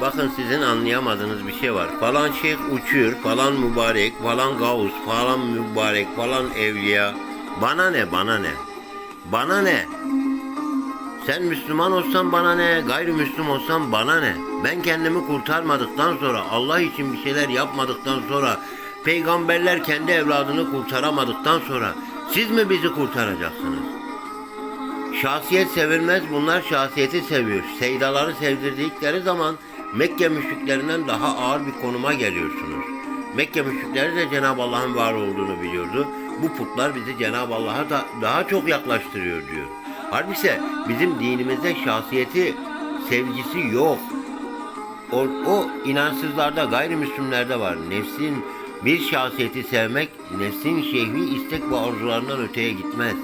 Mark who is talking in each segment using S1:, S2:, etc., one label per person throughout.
S1: bakın sizin anlayamadığınız bir şey var. Falan şeyh uçuyor, falan mübarek, falan gavus, falan mübarek, falan evliya. Bana ne, bana ne? Bana ne? Sen Müslüman olsan bana ne, gayrimüslim olsan bana ne? Ben kendimi kurtarmadıktan sonra, Allah için bir şeyler yapmadıktan sonra, peygamberler kendi evladını kurtaramadıktan sonra siz mi bizi kurtaracaksınız? Şahsiyet sevilmez, bunlar şahsiyeti seviyor. Seydaları sevdirdikleri zaman Mekke müşriklerinden daha ağır bir konuma geliyorsunuz. Mekke müşrikleri de Cenab-ı Allah'ın var olduğunu biliyordu. Bu putlar bizi Cenab-ı Allah'a da daha çok yaklaştırıyor diyor. Halbuki bizim dinimizde şahsiyeti, sevgisi yok. O, o inançsızlarda, gayrimüslimlerde var. Nefsin bir şahsiyeti sevmek, nefsin şehvi istek ve arzularından öteye gitmez.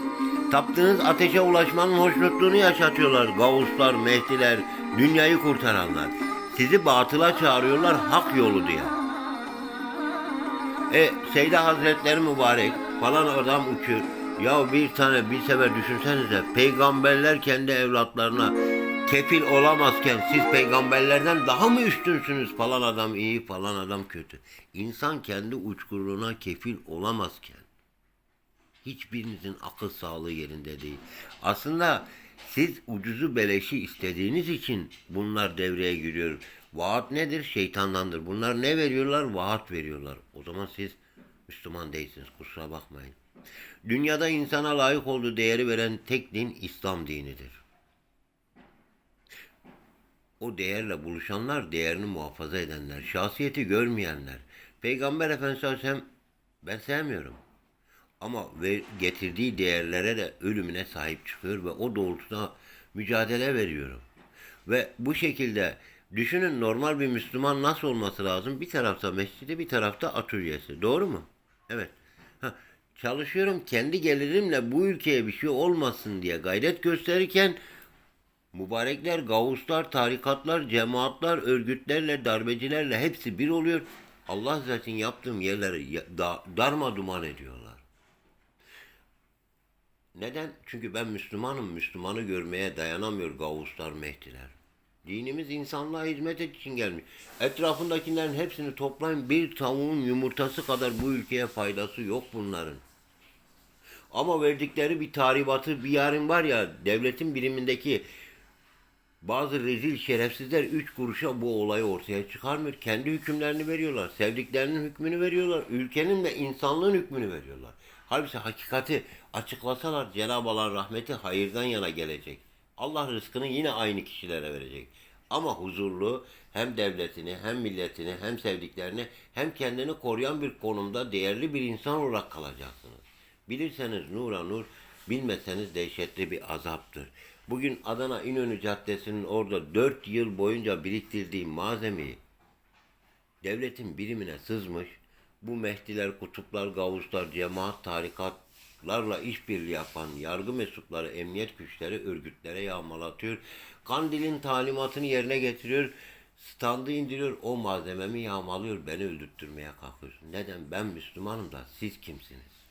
S1: Taptığınız ateşe ulaşmanın hoşnutluğunu yaşatıyorlar. Gavuslar, mehdiler, dünyayı kurtaranlar. Sizi batıla çağırıyorlar hak yolu diye. E Seyda Hazretleri mübarek falan adam uçuyor. Ya bir tane bir sefer düşünsenize peygamberler kendi evlatlarına kefil olamazken siz peygamberlerden daha mı üstünsünüz falan adam iyi falan adam kötü. İnsan kendi uçkurluğuna kefil olamazken hiçbirinizin akıl sağlığı yerinde değil. Aslında siz ucuzu beleşi istediğiniz için bunlar devreye giriyor. Vaat nedir? Şeytandandır. Bunlar ne veriyorlar? Vaat veriyorlar. O zaman siz Müslüman değilsiniz. Kusura bakmayın. Dünyada insana layık olduğu değeri veren tek din İslam dinidir. O değerle buluşanlar, değerini muhafaza edenler, şahsiyeti görmeyenler. Peygamber Efendimiz ben sevmiyorum. Ama ve getirdiği değerlere de ölümüne sahip çıkıyor ve o doğrultuda mücadele veriyorum. Ve bu şekilde düşünün normal bir Müslüman nasıl olması lazım? Bir tarafta mescidi, bir tarafta atölyesi. Doğru mu? Evet. Ha, çalışıyorum kendi gelirimle bu ülkeye bir şey olmasın diye gayret gösterirken mübarekler, gavuslar, tarikatlar, cemaatler, örgütlerle, darbecilerle hepsi bir oluyor. Allah zaten yaptığım yerleri darma duman ediyorlar. Neden? Çünkü ben Müslümanım. Müslümanı görmeye dayanamıyor gavuslar, mehdiler. Dinimiz insanlığa hizmet için gelmiş. Etrafındakilerin hepsini toplayın bir tavuğun yumurtası kadar bu ülkeye faydası yok bunların. Ama verdikleri bir tahribatı bir yarın var ya devletin birimindeki bazı rezil şerefsizler üç kuruşa bu olayı ortaya çıkarmıyor. Kendi hükümlerini veriyorlar. Sevdiklerinin hükmünü veriyorlar. Ülkenin ve insanlığın hükmünü veriyorlar. Halbuki hakikati açıklasalar Cenab-ı Allah'ın rahmeti hayırdan yana gelecek. Allah rızkını yine aynı kişilere verecek. Ama huzurlu hem devletini hem milletini hem sevdiklerini hem kendini koruyan bir konumda değerli bir insan olarak kalacaksınız. Bilirseniz nura nur, bilmeseniz dehşetli bir azaptır. Bugün Adana İnönü Caddesi'nin orada dört yıl boyunca biriktirdiği malzemeyi devletin birimine sızmış. Bu mehdiler, kutuplar, gavuslar, cemaat, tarikatlarla işbirliği yapan yargı mensupları, emniyet güçleri örgütlere yağmalatıyor. Kandil'in talimatını yerine getiriyor. Standı indiriyor, o malzememi yağmalıyor, beni öldürtmeye kalkıyorsun. Neden? Ben Müslümanım da siz kimsiniz?